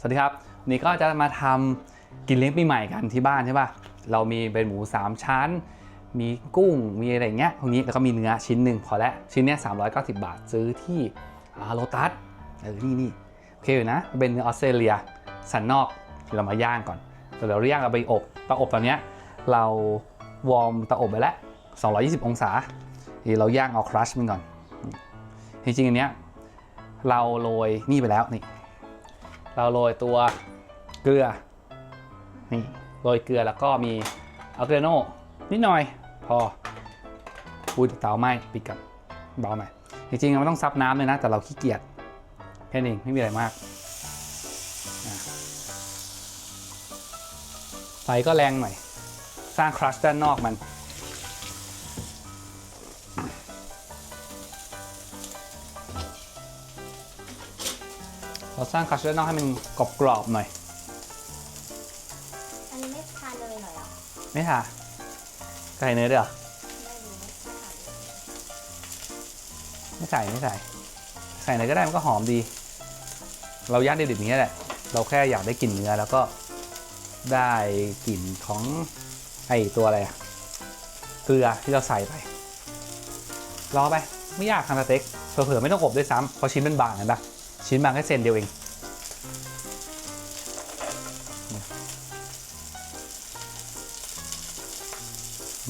สวัสดีครับวันนี้ก็จะมาทำกินเลี้ยงปีใหม่กันที่บ้านใช่ป่ะเรามีเป็นหมู 3 ชั้น มีกุ้งมีอะไรเงี้ยพวกนี้แล้วก็มีเนื้อชิ้นหนึ่งพอแล้วชิ้นเนี้ย390 บาทซื้อที่โลตัสเออนี่นี่โอเคอยู่นะเป็นเนื้อออสเตรเลียสันนอกเรามาย่างก่อนเดี๋ยวเราย่างเอาไปอบตาอบตอนเนี้ยเราวอร์มตาอบไปแล้ว 220 องศาทีเราย่างเอาครัชมันก่อนจริงๆอันเนี้ยเราโรยนี่ไปแล้วนี่ เราโรยตัวเกลือนี่โรยเกลือแล้วก็มีเอาเกลือโน่นิดหน่อยพออุ้ยเตาไหม้ปิดกับเบาหน่อยจริงๆมันต้องซับน้ำเลยนะ แต่เราขี้เกียจแค่นี้เองไม่มีอะไรมากอะไฟก็แรงหน่อย สร้างครัชด้านนอกมัน เราสร้างครัชด้านนอกให้มันกรอบๆหน่อย อันนี้ไม่ทานเลยเหรอไม่ค่ะใส่เนื้อด้วยเหรอไม่รู้ไม่ทานไม่ใส่ไม่ใส่ ใส่ไหนก็ได้มันก็หอมดี เราย่างดิบๆอย่างนี้ยแหละ เราแค่อยากได้กลิ่นเนื้อแล้วก็ได้กลิ่นของไอตัวอะไรอะเกลือที่เราใส่ไป รอไป ไม่ยากทำสเต็กเผื่อๆไม่ต้องอบด้วยซ้ำเพราะชิ้นมันบางเห็นปะชิ้นบางแค่เซนเดียวเอง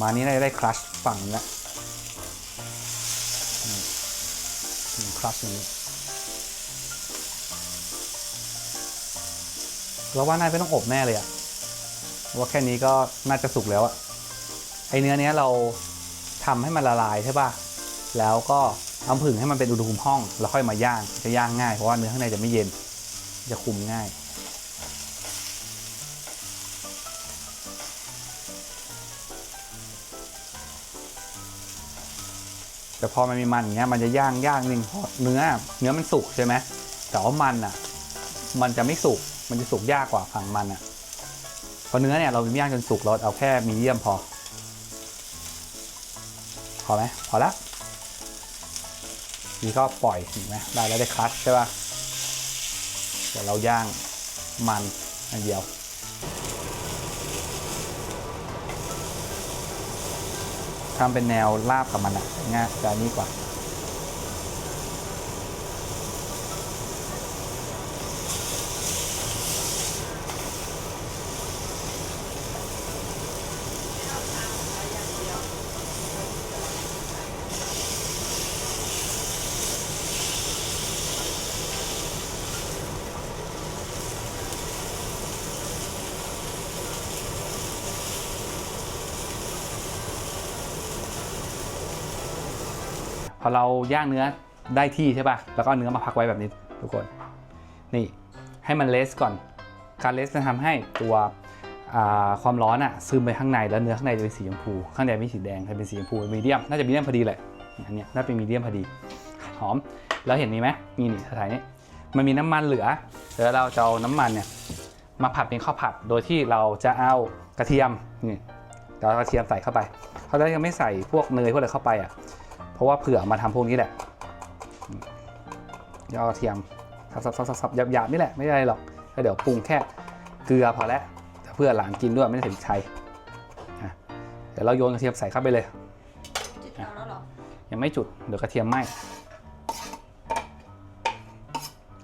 มานี้น่าจะได้ครัชฝั่งนึงละครัชอย่างนี้เราว่าน่าจะไม่ต้องอบแน่เลยอะว่าแค่นี้ก็น่าจะสุกแล้วอะไอเนื้อเนี้ยเราทำให้มันละลายใช่ป่ะ แล้วก็เอาผึ่งให้มันเป็นอุณหภูมิห้อง แล้วค่อยมาย่าง จะย่างง่ายเพราะว่าเนื้อข้างในจะไม่เย็น จะคุมง่าย แต่พอมันมีมันอย่างเงี้ยมันจะย่างย่างหนึ่งเนื้อ เนื้อมันสุกใช่ไหมแต่ว่ามันอะ มันจะไม่สุก มันจะสุกยากกว่าฝั่งมันอะพราะเนื้อเนี่ยเราไม่ย่างจนสุกเราเอาแค่มีเดียมพอ พอไหมพอแล้วนี่ก็ปล่อยเห็นไหมได้แล้วได้คลัชใช่ป่ะเดี๋ยวเราย่างมันอันเดียว ทำเป็นแนวราบกับมันอะง่ายจะนี่กว่า อเราย่างเนื้อได้ที่ใช่ป่ะ แล้วก็เนื้อมาพักไว้แบบนี้ทุกคน นี่ให้มันเลสก่อน การเลสจะทำให้ตัวความร้อนอะซึมไปข้างในแล้วเนื้อข้างในจะเป็นสีชมพู ข้างในไม่สีแดงจะเป็นสีชมพูมีเดียม น่าจะมีเดียมพอดีเลยอันนี้น่าเป็นมีเดียมพอดี หอม แล้วเห็นมีไหมมีนี่สถานนี้ มันมีน้ำมันเหลือเดี๋ยวเราจะเอาน้ำมันเนี่ยมาผัดเป็นข้าวผัด โดยที่เราจะเอากระเทียม นี่เราเอากระเทียมใส่เข้าไป เขาจะยังไม่ใส่พวกเนยพวกอะไรเข้าไปอะ เพราะว่าเผื่อมาทำพวกนี้แหละยอดกระเทียมสับสับสับสับสับหยาบๆนี่แหละไม่ได้อะไรหรอกแล้วเดี๋ยวปรุงแค่เกลือพอแล้วแต่เพื่อหลานกินด้วยไม่ได้ใส่พริกไทยอะเดี๋ยวเราโยนกระเทียมใส่เข้าไปเลยจุดเอาแล้วเหรอยังไม่จุดเดี๋ยวกระเทียมไหม้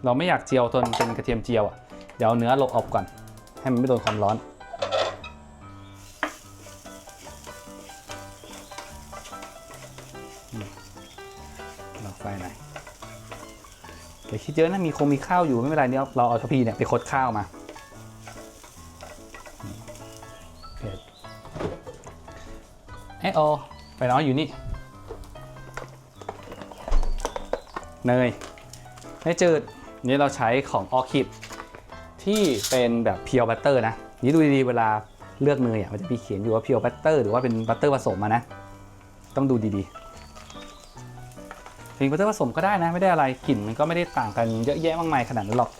เราไม่อยากเจียวจนเป็นกระเทียมเจียวอะเดี๋ยวเอาเนื้อลงอบก่อน ให้มันไม่โดนความร้อน เดี๋ยวคิดเยอะนะมีคงมีข้าวอยู่ไม่เป็นไรเนี่ยเราเอาทพีเนี่ยไปคดข้าวมาเผ็ดเอโอไปน้อยอยู่นี่เนยเนยจืดนี่เราใช้ของออคิดที่เป็นแบบเพียวบัตเตอร์นะนี่ดูดีๆเวลาเลือกเนยอะมันจะมีเขียนอยู่ว่าเพียวบัตเตอร์หรือว่าเป็นบัตเตอร์ผสมมานะ ต้องดูดีๆ เป็นบัตเตอร์ผสมก็ได้นะไม่ได้อะไรกลิ่นมันก็ไม่ได้ต่างกันเยอะแยะมากมายขนาดนั้นหรอก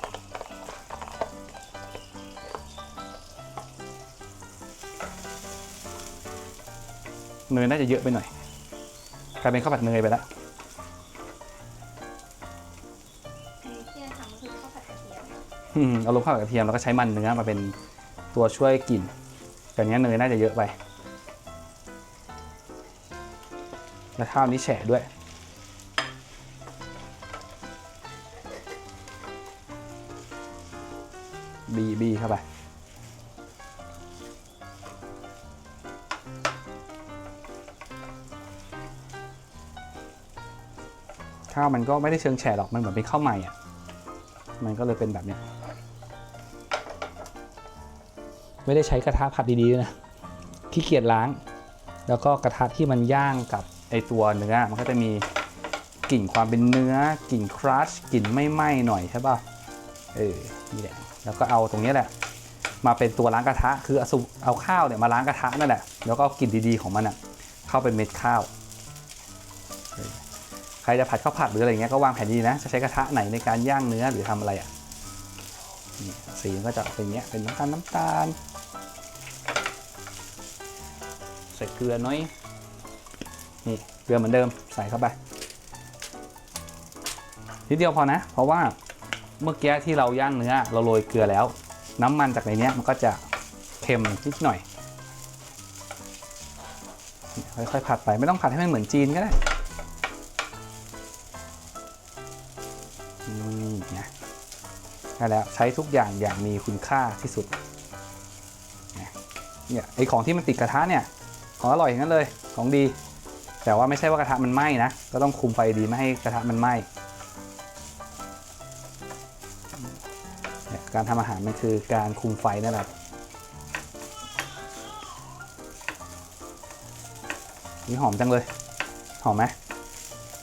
เนยน่าจะเยอะไปหน่อยกลายเป็นข้าวผัดเนยไปแล้วอันนี้ที่จะทำก็คือข้าวผัดกระเทียมอืมเอาลงข้าวกับกระเทียมแล้วก็ใช้มันเนื้อมาเป็นตัวช่วยกลิ่นแต่นเนี้ยเนยน่าจะเยอะไป แล้วข้าวนี้แฉะด้วย บีบีเข้าไป ข้าวมันก็ไม่ได้เชิงแฉะหรอก มันเหมือนเป็นข้าวใหม่อะ มันก็เลยเป็นแบบเนี้ย ไม่ได้ใช้กระทะผัดดีๆนะ ขี้เกียจล้าง แล้วก็กระทะที่มันย่างกับไอตัวเนื้อ มันก็จะมีกลิ่นความเป็นเนื้อ กลิ่นครัช กลิ่นไม่ไหม้หน่อยใช่ป่ะ เออ นี่แหละ แล้วก็เอาตรงนี้แหละ มาเป็นตัวล้างกระทะ คือเอาเอาข้าวเนี่ยมาล้างกระทะนั่นแหละ แล้วก็เอากลิ่นดีๆของมันอะเข้าเป็นเม็ดข้าว ใครจะผัดข้าวผัดหรืออะไรเงี้ยก็วางแผนดีนะ จะใช้กระทะไหนในการย่างเนื้อหรือทำอะไรอะนี่สีก็จะเป็นอย่างเงี้ย เป็นน้ำตาลน้ำตาล ใส่เกลือน้อย นี่เกลือเหมือนเดิมใส่เข้าไปนิดเดียวพอนะ เพราะว่า เมื่อกี้ที่เราย่างเนื้อเราโรยเกลือแล้ว น้ำมันจากในนี้มันก็จะเค็มนิดหน่อย ค่อยๆผัดไปไม่ต้องผัดให้มันเหมือนจีนก็ได้นี่นะได้แล้วใช้ทุกอย่างอย่างมีคุณค่าที่สุดเนี่ยไอของที่มันติดกระทะเนี่ยของอร่อยอย่างนั้นเลยของดี แต่ว่าไม่ใช่ว่ากระทะมันไหม้นะ ก็ต้องคุมไฟดีไม่ให้กระทะมันไหม้ การทำอาหารมันคือการคุมไฟนั่นแหละนี่หอมจังเลย หอมไหม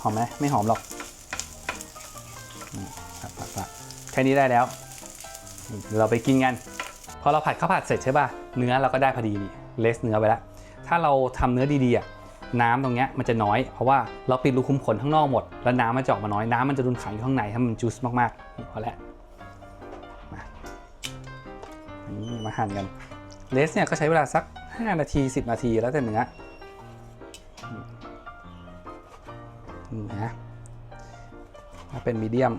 หอมไหมไม่หอมหรอกผัดผัดผัดแค่นี้ได้แล้ว เราไปกินกันพอเราผัดข้าวผัดเสร็จใช่ป่ะเนื้อเราก็ได้พอดีนี่เลสเนื้อไปแล้วถ้าเราทำเนื้อดีๆอะน้ำตรงเนี้ยมันจะน้อย เพราะว่าเราปิดรูคุมขนข้างนอกหมด แล้วน้ำมันจะออกมาน้อย น้ำมันจะรุนขังอยู่ข้างในถ้ามันจูสมากๆพอแล้ว มาหั่นกันเลสเนี่ยก็ใช้เวลาสัก 5 นาที 10 นาทีแล้วแต่เนื้อนี่นะถ้าเป็นมีเดียม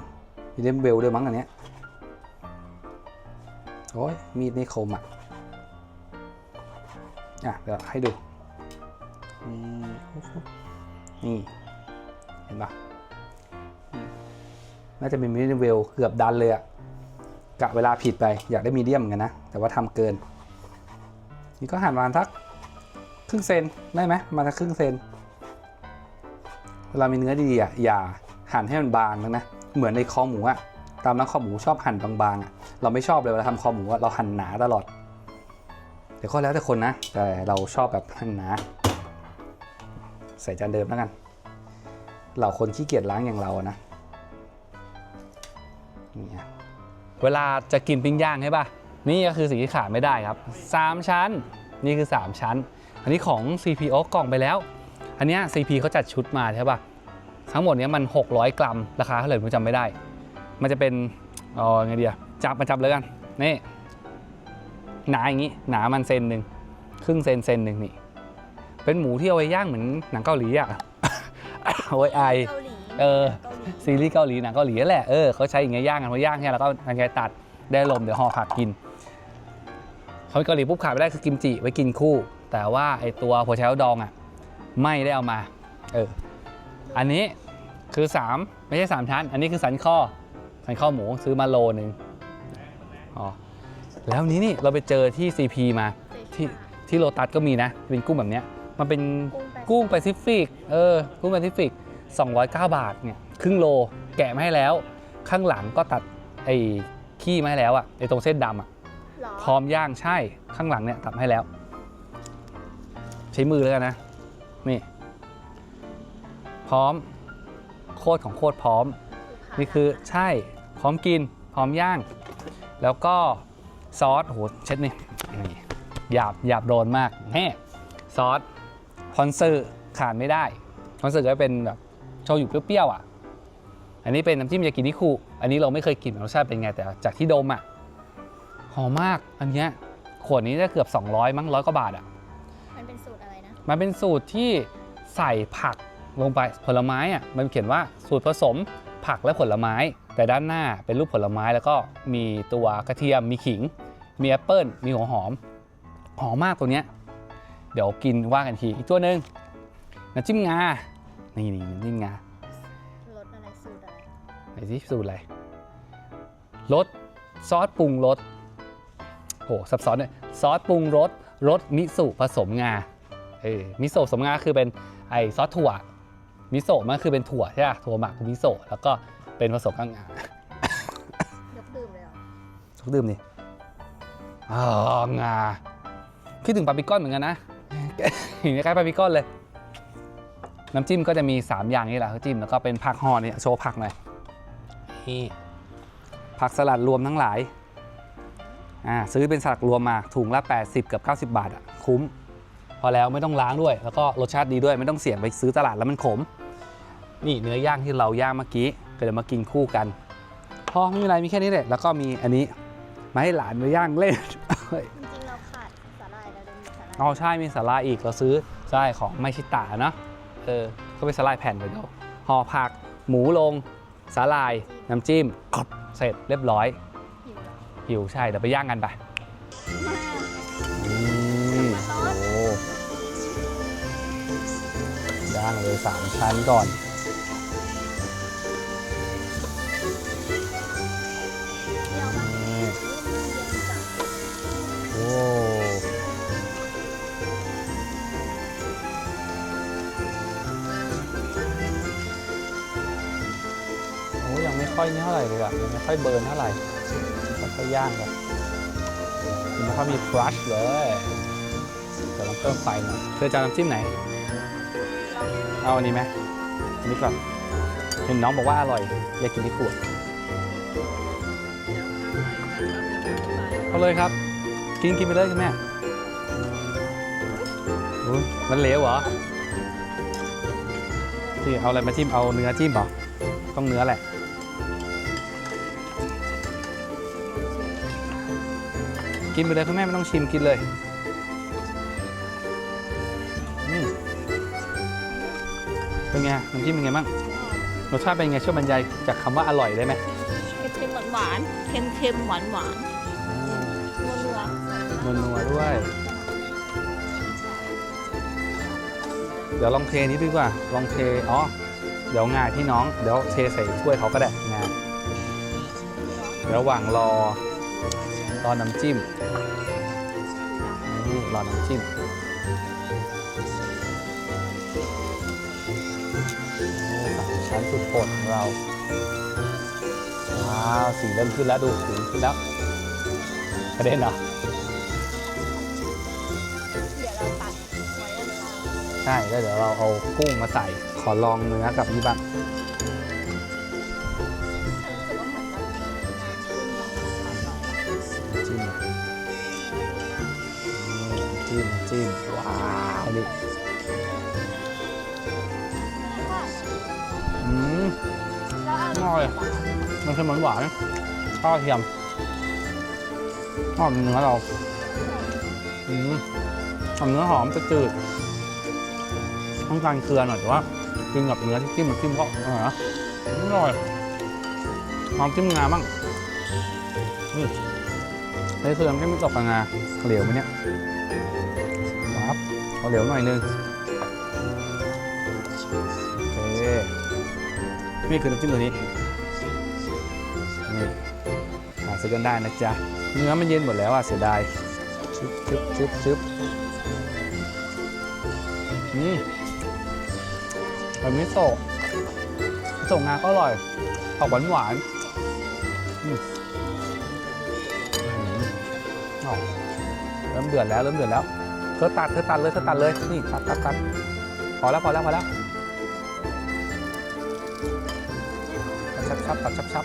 มีเดียมเวลด้วยมั้งอันเนี้ยโอ้ยมีดนี่คมอะอะเดี๋ยวให้ดูนี่เห็นปะน่าจะเป็นมีเดียมเวลเกือบดันเลยอะ กะเวลาผิดไปอยากได้มีเดียมเหมือนกันนะ แต่ว่าทำเกิน นี่ก็หั่นประมาณสักครึ่งเซนได้ไหมมาณสักครึ่งเซนเวลามีเนื้อดีๆอะอย่าหั่นให้มันบางนะเหมือนในคอหมูอะตามร้านคอหมูชอบหั่นบางๆอะเราไม่ชอบเลยเวลาทำคอหมูเราหั่นหนาตลอดเดี๋ยวก็แล้วแต่คนนะ แต่เราชอบแบบหั่นหนา ใส่จานเดิมแล้วกันเราคนขี้เกียจล้างอย่างเราอะนะนี่ เวลาจะกินปิ้งย่างใช่ป่ะ นี่ก็คือสิ่งที่ขาดไม่ได้ครับ 3 ชั้น นี่คือ 3 ชั้น อันนี้ของ CP โอกล่องไปแล้ว อันเนี้ย CP เขาจัดชุดมาใช่ป่ะ ทั้งหมดเนี้ยมัน 600 กรัม ราคาเท่าไหร่ผมจำไม่ได้ มันจะเป็นเอ๋อไงเดียจับมาจับเลยกัน นี่หนาอย่างนี้ หนามันเซนหนึ่งครึ่งเซนเซนหนึ่งนี่ เป็นหมูที่เอาไว้ย่างเหมือนหนังเกาหลีอะเอาไว้ไอเกาหลีเออเกาหลี ซีรีส์เกาหลีหนังเกาหลีนั่นแหละเออเขาใช้อย่างเงี้ยย่างกันพอย่างเนี่ยแล้วก็ทางไงตัดได้ลมเดี๋ยวห่อผักกินเขาเกาหลีปุ๊บขาดไม่ได้คือกิมจิไว้กินคู่ แต่ว่าไอตัวหัวไชเท้าดองอะไม่ได้เอามาเอออันนี้คือ 3 ไม่ใช่ 3 ชั้น อันนี้คือสันข้อสันข้อหมูซื้อมาโลหนึ่งอ๋อแล้วนี้นี่เราไปเจอที่ CP มาที่ที่โลตัสก็มีนะ เป็นกุ้งแบบเนี้ยมันเป็นกุ้งแปซิกุ้งแปซิฟิกเออกุ้งแปซิฟิก209 บาทเนี่ย ครึ่งโลแกะมาให้แล้ว ข้างหลังก็ตัดไอ้ขี้มาให้แล้วอะไอ้ตรงเส้นดำอะหรอพร้อมย่างใช่ข้างหลังเนี่ยตัดมาให้แล้ว ใช้มือแล้วกันนะ นี่ พร้อมโคตรของโคตรพร้อม นี่คือใช่พร้อมกินพร้อมย่าง แล้วก็ซอสโหเช็ดนี่นี่หยาบหยาบโดนมากแน่ซอสคอนเสิร์ขาดไม่ได้คอนเสิร์ก็เป็นแบบโชยุเปรี้ยวๆอะ อันนี้เป็นน้ำจิ้มยากินิคุอันนี้เราไม่เคยกินรสชาติเป็นไงแต่จากที่ดมอะหอมมากอันเนี้ยขวดนี้จะเกือบ 200 มั้งร้อยกว่าบาทอะมันเป็นสูตรอะไรนะ มันเป็นสูตรที่ใส่ผักลงไปผลไม้อะมันเขียนว่าสูตรผสมผักและผลไม้ แต่ด้านหน้าเป็นรูปผลไม้แล้วก็มีตัวกระเทียมมีขิง มีแอปเปิลมีหัวหอมหอมมากตัวเนี้ยเดี๋ยวกินว่ากันทีอีกตัวหนึ่งน้ำจิ้มงานี่นี่น้ำจิ้มงา สิสูตรอะไรรสซอสปรุงรสโหซับซ้อนเลยซอสปรุงรสรสมิโซะผสมงาเออมิโซะผสมงาคือเป็นไอซอสถั่วมิโซะมันคือเป็นถั่วใช่ป่ะถั่วหมักมิโซะแล้วก็เป็นผสมกับงายกดื่มเลยเหรอทุกดื่มดิอ๋องาคิดถึงปาปริก้อนเหมือนกันนะเห็นคล้ายๆปาปริก้อนเลย น้ำจิ้มก็จะมี 3 อย่างนี่แหละคือจิ้มแล้วก็เป็นผักห่อเนี่ยโชว์ผักหน่อย นี่ผักสลัดรวมทั้งหลายอ่าซื้อเป็นสลัดรวมมาถุงละ 80 กับ 90 บาทอะคุ้ม พอแล้วไม่ต้องล้างด้วย แล้วก็รสชาติดีด้วยไม่ต้องเสี่ยงไปซื้อตลาดแล้วมันขม นี่เนื้อย่างที่เราย่างเมื่อกี้ก็เลยมากินคู่กันพอไม่มีอะไรมีแค่นี้แหละแล้วก็มีอันนี้มาให้หลานมาย่างเล่นจริงๆเราขาดสาหร่ายเราเลยมีสาหร่ายอ๋อใช่มีสาลายอีกเราซื้อใช่ของไม่ชิตาเนาะเออก็เป็นสาลายแผ่นไปเดียวห่อผักหมูลง สาลาย น้ำจิ้มกดเสร็จเรียบร้อยหิวใช่เดี๋ยวไปย่างกันไปมาอืมโอ้ย่างเลยสามชั้นก่อน เท่าไหร่เลยอะยังไม่ค่อยเบิร์นเท่าไหร่ค่อยย่างกันยังไม่ค่อยมีครัชเลยเดี๋ยวลองเพิ่มไฟหน่อยเธอจะน้ำจิ้มไหน เอาอันนี้ไหมอันนี้ก่อนเห็นน้องบอกว่าอร่อย อยากกินที่ขวดเอาเลยครับ กินกินไปเลยคุณแม่มันเหลวเหรอที่เอาอะไรมาจิ้ม เอาเนื้อจิ้มเหรอ ต้องเนื้อแหละ กินไปเลยคุณแม่ไม่ต้องชิมกินเลยอืมเป็นไงน้ำจิ้มเป็นไงบ้างรสชาติเป็นไงช่วยบรรยายจากคำว่าอร่อยได้ไหมเค็มๆหวานๆเค็มๆหวานหวานๆนัวนัวๆด้วย เดี๋ยวลองเทนี้ดีกว่า ลองเทอ๋อเดี๋ยวงาที่น้อง เดี๋ยวเทใส่ถ้วยเขาก็ได้งาเดี๋ยวระหว่างรอ รอน้ำจิ้มนี่รอน้ำจิ้มโอ้สามชั้นสุดโปรดของเราว้าวสีเริ่มขึ้นแล้วดูสีขึ้นแล้วกระเด็นเหรอเดี๋ยวเราตัดไว้ด้านข้างใช่แล้วเดี๋ยวเราเอากุ้งมาใส่ขอลองเนื้อกับนี่บ้าง จิ้มว้าวนี่อืมแล้วเอร่อยมันคือมันหวานข้าวเทียมหอมเนื้อเราอืมหอมเนื้อหอมจะจืดต้องการเกลือหน่อยแต่ว่ากินกับเนื้อที่จิ้มมันจิ้มก็อร่อยนะอร่อยลองจิ้มงาบ้างนี่นี่คือน้ำจิ้มตกกับงาเหลวไหมเนี่ย เอาเหลวหน่อยนึงโอเคนี่คือน้ำจิ้มตัวนี้นี่หาซื้อกันได้นะจ๊ะ เนื้อมันเย็นหมดแล้วอะเสียดายชึบชึบชึบชึบอืมแบบมิโซะมิโซะงาก็อร่อยออกหวานหวานอืมอ๋อเริ่มเดือดแล้ว เริ่มเดือดแล้ว ธอตัดเธอตัดเลยเธอตัดเลยนี่ตัดตัดตัดพอแล้วพอแล้วพอแล้วตัดชับชับตัดชับชับ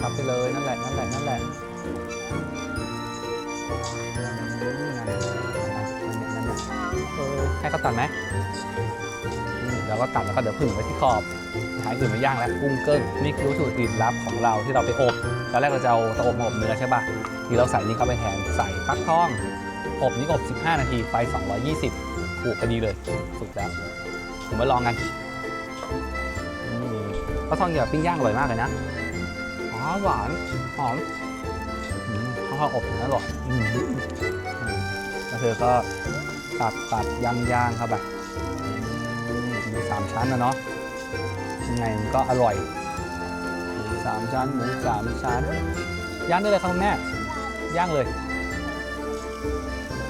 ชับๆไปเลยนั่นแหละนั่นแหละนั่นแหละนั่นแหละนั่นแหละให้เขาตัดไหมอืมแล้วก็ตัดแล้วก็เดี๋ยวผึ่งไว้ที่ขอบหายอื่นไม่ย่างแล้วกุ้งเกิ้งนี่คือวัตถุดิบลับของเราที่เราไปอบตอนแรกเราจะเอาตาอบมาอบเนื้อใช่ป่ะ ทีเราใส่นี่เข้าไปแทนใส่ฟักทอง อบนี่อบ 15 นาทีไฟ 220ถูกพอดีเลย สุกแล้วผมมาลองกันอืมปลาทองเหยื่อปิ้งย่างอร่อยมากเลยนะอ๋อหวานหอมข้าวอบนะอร่อยอืมอืมแล้วเธอก็ตัดตัดย่างย่างเข้าไปมหมูสามชั้นนะเนาะยังไงมันก็อร่อยสามชั้นหมูสามชั้นย่างได้เลยครับคุณแม่ ย่างเลย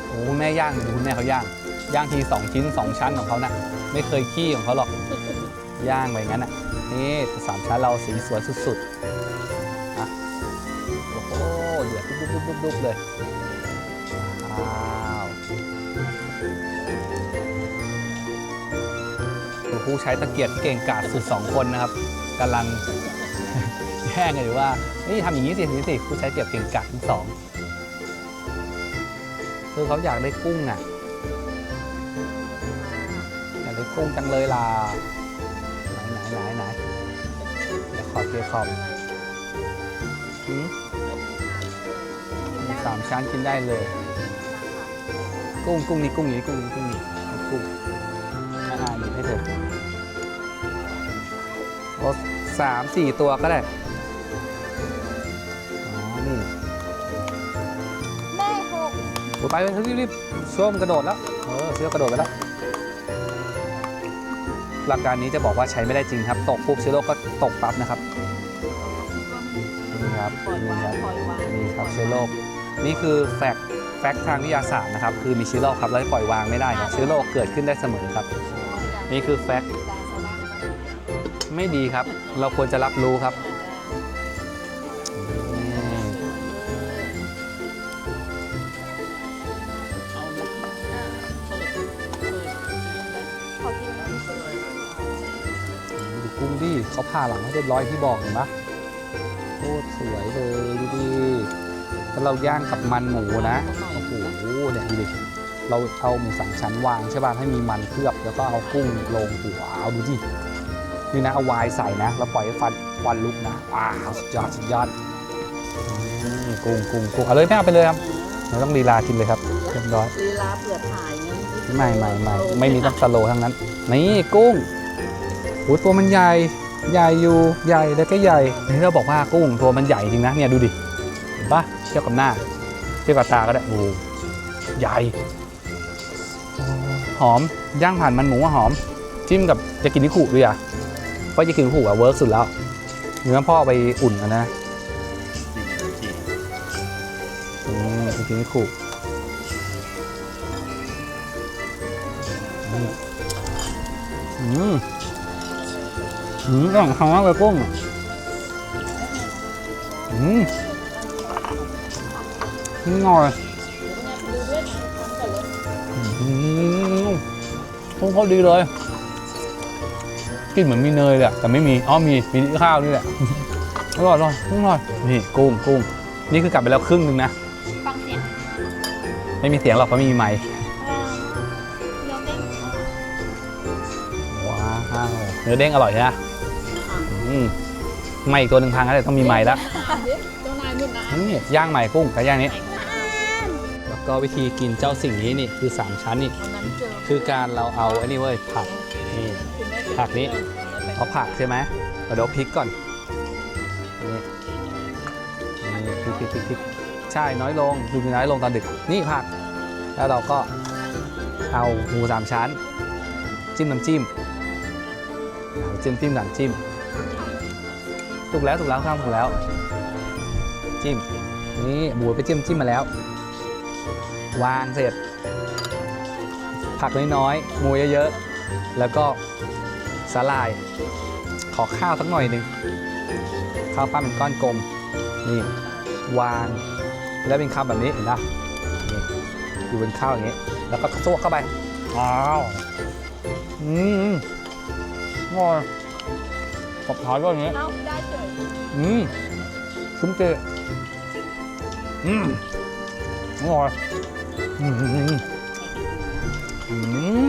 โอ้คุณแม่ย่างดูคุณแม่เขาย่าง ย่างทีสองชิ้นสองชั้นของเขานะไม่เคยขี้ของเขาหรอก ย่างไปงั้นอะ นี่สามชั้นเราสีสวยสุดๆนะโอ้โหเดือดดุ๊บๆเลยว้าวดูผู้ใช้ตะเกียบที่เก่งกาจสุดสองคนนะครับกำลัง แย่งกันอยู่ว่า นี่ทำอย่างนี้สิอย่างนี้สิผู้ใช้เกียบเก่งกาจทั้งสองคือเขาอยากได้กุ้งอะอยากได้กุ้งจังเลยล่ะไหนไหนไหนไหนเดี๋ยวขอบเกียร์ขอบหืมมีสามชั้นกินได้เลย กุ้งกุ้งนี่กุ้งนี่กุ้งนี่กุ้งนี่เอากุ้งอ่าหยิบให้เถอะโอ้สามสี่ตัวก็ได้ ไปเลยรีบรีบๆช่วงมันกระโดดแล้ว เออเชือกกระโดดไปแล้ว หลักการนี้จะบอกว่าใช้ไม่ได้จริงครับ ตกปุ๊บเชื้อโรคก็ตกปั๊บนะครับ นี่ครับปล่อยนี่วางครับปล่อยวางนี่ครับเชื้อโรค นี่คือแฟกต์แฟกต์ทางวิทยาศาสตร์นะครับ คือมีเชื้อโรคครับแล้วปล่อยวางไม่ได้ครับเชื้อโรคเกิดขึ้นได้เสมอครับ นี่คือแฟกต์ไม่ดีครับ เราควรจะรับรู้ครับ ผ่าหลังให้เรียบร้อยที่บอกเห็นปะโคตรสวยเลยดูดิถ้าเราย่างกับมันหมูนะโอ้โหเนี่ยดูดิเราเอาหมูสามชั้นวางใช่ป่ะให้มีมันเคลือบแล้วก็เอากุ้งลงหัวเอาดูดินี่นะเอาไวายใส่นะแล้วปล่อยให้ฟันควันลุกนะว้าวสุดยอดสุดยอดกุ้งกุ้งกุ้งเอาเลยแม่เอาไปเลยครับไม่ต้องลีลากินเลยครับเรียบร้อยลีลาเปลือกถ่ายไม่ไม่ไม่ไม่มีต้องสโลว์ทั้งนั้น นี่กุ้งโอ้ตัวมันใหญ่ ใหญ่อยู่ใหญ่แล้วก็ใหญ่นี่เราบอกว่ากุ้งตัวมันใหญ่จริงนะเนี่ยดูดิเห็นปะเทียบกับหน้าเทียบกับตาก็ได้โอ้ใหญ่ หอมย่างผ่านมันหมูหอม จิ้มกับจะกินนิคุด้วยอะเพราะจะกินนิคุอะเวิร์กสุดแล้วเนื้อพ่อไปอุ่นกันนะอืมจะกินนิคุอืม อืมอร่อยมากเลยกุ้งอะอืมนี่หน่อยอืมกุ้งเขาดีเลยกลินเหมือนมีเนยเลยอะแต่ไม่มีอ๋อมีมีข้าวนี่แหละอร่อยอร่อยกุ้งอร่อยนี่กุ้งกุ้งนี่คือกลับไปแล้วครึ่งหนึ่งนะฟังเสียงไม่มีเสียงหรอกเพราะไม่มีไมค์เดี๋ยวเต้นว้าวเนื้อเด้งอร่อยใช่ไหม อืมไม่อีกตัวหนึ่งพังแล้วแต่ต้องมีไม้แล้วเจ้านายนุ่นนะนี่ย่างใหม่กุ้งกับย่างนี้ แล้วก็วิธีกินเจ้าสิ่งนี้นี่คือสามชั้นนี่ วันนั้นเจอคือการเราเอาไอ้นี่เว้ยผักนี่ผักนี้ เอาผักใช่ไหมเอาเดี๋ยวพริกก่อนนี่นี่พริกพริกพริกพริกใช่น้อยลงดูมีน้อยลงตอนดึก นี่ผัก แล้วเราก็เอาหมูสามชั้น จิ้มน้ำจิ้มจิ้มจิ้มหลังจิ้ม ถูกแล้วถูกแล้วข้ามถูกแล้ว จิ้ม นี่หมูไปจิ้มจิ้มมาแล้ว วางเสร็จ ผักน้อยๆหมูเยอะๆ แล้วก็สาลาย ขอข้าวสักหน่อยหนึ่งข้าวปั้นเป็นก้อนกลม นี่วาง แล้วเป็นคำแบบนี้เห็นะนี่อยู่บนข้าวอย่างนี้ แล้วก็ซวกเข้าไปว้าว อืมอร่อย ขอบท้ายด้วยอย่างนี้เอ้าได้เฉยอืมคุ้มเจอืมอร่อยอืมอืมอืมอื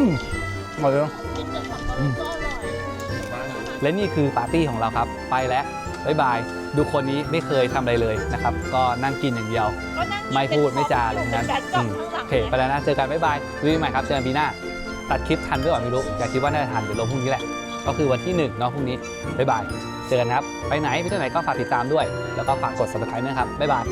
มอร่อยเลยกินแต่ผักก็ก็อร่อยและนี่คือปาร์ตี้ของเราครับ ไปแล้วบ๊ายบาย ดูคนนี้ไม่เคยทำอะไรเลยนะครับ ก็นั่งกินอย่างเดียว ก็นั่งไม่พูดไม่จาเลยนั้นเป็นกอืรมข้างหลังโอเค ไปแล้วนะ เจอกันบ๊ายบายวิวใหม่ครับ เจอกันปีหน้า ตัดคลิปทันด้วยเปล่าไม่รู้แต่คิดว่าน่าจะทัน เดี๋ยวลงพรุ่งนี้แหละ ก็คือวันที่หนึ่งเนาะพรุ่งนี้บ๊ายบายเจอกันครับ ไปไหนไปที่ไหนก็ฝากติดตามด้วย แล้วก็ฝากกด subscribe ด้วยนะครับบ๊ายบาย